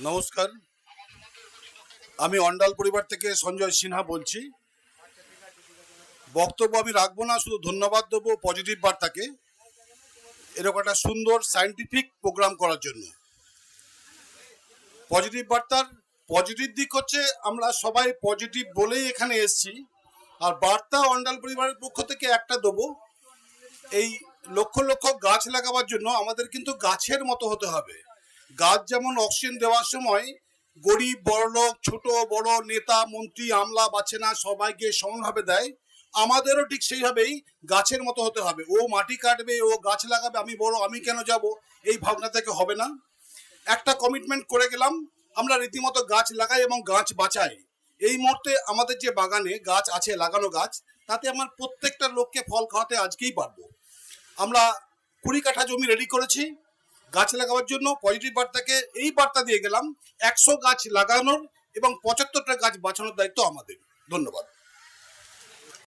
নমস্কার। আমি অন্ডাল পরিবার থেকে সঞ্জয় সিনহা বলছি। বক্তব্য আমি রাখব না, শুধু ধন্যবাদ দেবো পজিটিভ বার্তাকে। এরকম একটা সুন্দর সায়েন্টিফিক প্রোগ্রাম করার জন্য। পজিটিভ বার্তার পজিটিভ দিক হচ্ছে, আমরা সবাই পজিটিভ বলেই এখানে এসেছি। আর বার্তা অন্ডাল পরিবারের পক্ষ থেকে একটা দেবো। এই লক্ষ লক্ষ গাছ লাগাবার জন্য আমাদের কিন্তু গাছের মতো হতে হবে। গাছ যেমন অক্সিজেন দেওয়ার সময় গরিব, বড়লোক, ছোট, বড়, নেতা, মন্ত্রী, আমলা, বাছেনা সবাইকে সমানভাবে দেয়, আমাদেরও ঠিক সেইভাবেই গাছের মতো হতে হবে। ও মাটি কাটবে, ও গাছ লাগাবে, আমি বড়, আমি কেন যাব? এই ভাবনা থেকে হবে না। একটা কমিটমেন্ট করে গেলাম, আমরা রীতিমতো গাছ লাগাই এবং গাছ বাঁচাই। এই মুহূর্তে আমাদের যে বাগানে গাছ আছে, লাগানো গাছ, তাতে আমার প্রত্যেকটা লোককে ফল খাওয়াতে আজকেই পারব। আমরা কুড়ি কাঠা জমি রেডি করেছি গাছ লাগাবার জন্য পজিটিভ বার্তাকে এই বার্তা দিয়ে গেলাম, একশো গাছ লাগানোর এবং পঁচাত্তরটা গাছ বাঁচানোর দায়িত্ব আমাদের। ধন্যবাদ।